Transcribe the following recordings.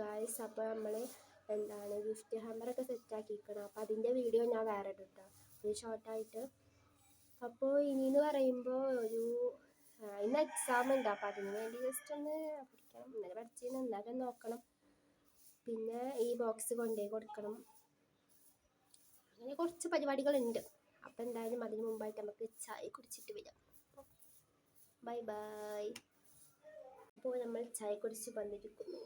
Guys അപ്പോൾ നമ്മൾ എന്താണ് ഗിഫ്റ്റ് ഹാമ്പറൊക്കെ സെറ്റാക്കിയിരിക്കണം അപ്പോൾ അതിന്റെ വീഡിയോ ഞാൻ വേറെ ഇട്ടിട്ടാണ് ഒരു ഷോർട്ടായിട്ട് അപ്പോൾ ഇനിയെന്ന് പറയുമ്പോൾ ഒരു ഇന്ന് എക്സാം ഉണ്ട്. അപ്പോൾ അതിന് വേണ്ടി ജസ്റ്റ് ഒന്ന് പഠിക്കണം. ഇന്നലെ പഠിച്ചതിന് എന്നാലും നോക്കണം. പിന്നെ ഈ ബോക്സ് കൊണ്ടുപോയി കൊടുക്കണം. അങ്ങനെ കുറച്ച് പരിപാടികളുണ്ട്. അപ്പോൾ എന്തായാലും അതിന് മുമ്പായിട്ട് നമുക്ക് ചായ കുടിച്ചിട്ട് വരാം. ബൈ ബൈ അപ്പോൾ നമ്മൾ ചായ കുടിച്ച് വന്നിരിക്കുന്നു.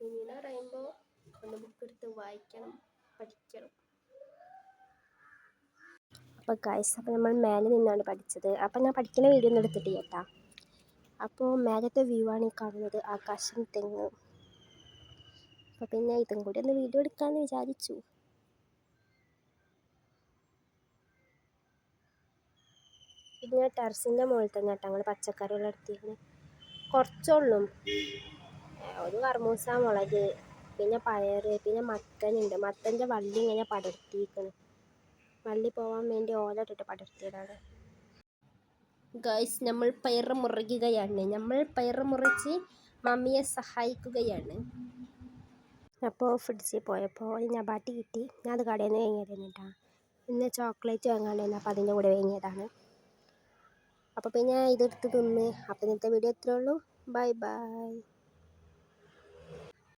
ഇനിയെന്ന് പറയുമ്പോൾ ഒന്ന് ബുക്ക് എടുത്ത് വായിക്കണം പഠിക്കണം. അപ്പോൾ ഗൈസ് അപ്പോൾ നമ്മൾ മേലെ നിന്നാണ് പഠിച്ചത്. അപ്പോൾ ഞാൻ പഠിക്കുന്ന വീഡിയോ ഒന്നും എടുത്തിട്ട് കേട്ടാ. അപ്പോൾ മേലത്തെ വ്യൂ ആണ് ഈ കാണുന്നത് ആകാശം തെങ്ങ്. അപ്പോൾ പിന്നെ ഇതും കൂടി ഒന്ന് വീഡിയോ എടുക്കാമെന്ന് വിചാരിച്ചു. പിന്നെ ടെറസിന്റെ മുകളിൽ തന്നെ കേട്ടോ ഞങ്ങൾ പച്ചക്കറികൾ എടുത്തിരുന്നത് കുറച്ചുള്ളൂ ഒരു കർമൂസ മുളക് പിന്നെ പയർ പിന്നെ മത്തനുണ്ട്. മത്തന്റെ വള്ളി ഇങ്ങനെ പടർത്തിയിരിക്കണം വള്ളി പോവാൻ വേണ്ടി ഓല ഇട്ടിട്ട് പടർത്തിയതാണ്. ഗൈസ് നമ്മൾ പയർ മുറിക്കുകയാണ് നമ്മൾ പയർ മുറിച്ച് മമ്മിയെ സഹായിക്കുകയാണ്. അപ്പോൾ ഫ്രിഡ്ജിൽ പോയപ്പോൾ ഒരു നബാട്ടി കിട്ടി. ഞാൻ അത് കടയിൽ നിന്ന് വാങ്ങിയതാണ് ഇന്ന് ചോക്ലേറ്റ് വാങ്ങാണ്ടായിരുന്നു അപ്പോൾ അതിന്റെ കൂടെ വാങ്ങിയതാണ്. അപ്പോൾ പിന്നെ ഇതെടുത്ത് തിന്ന്. അപ്പോൾ ഇന്നത്തെ വീഡിയോ ഇത്രേ ഉള്ളൂ. Bye bye.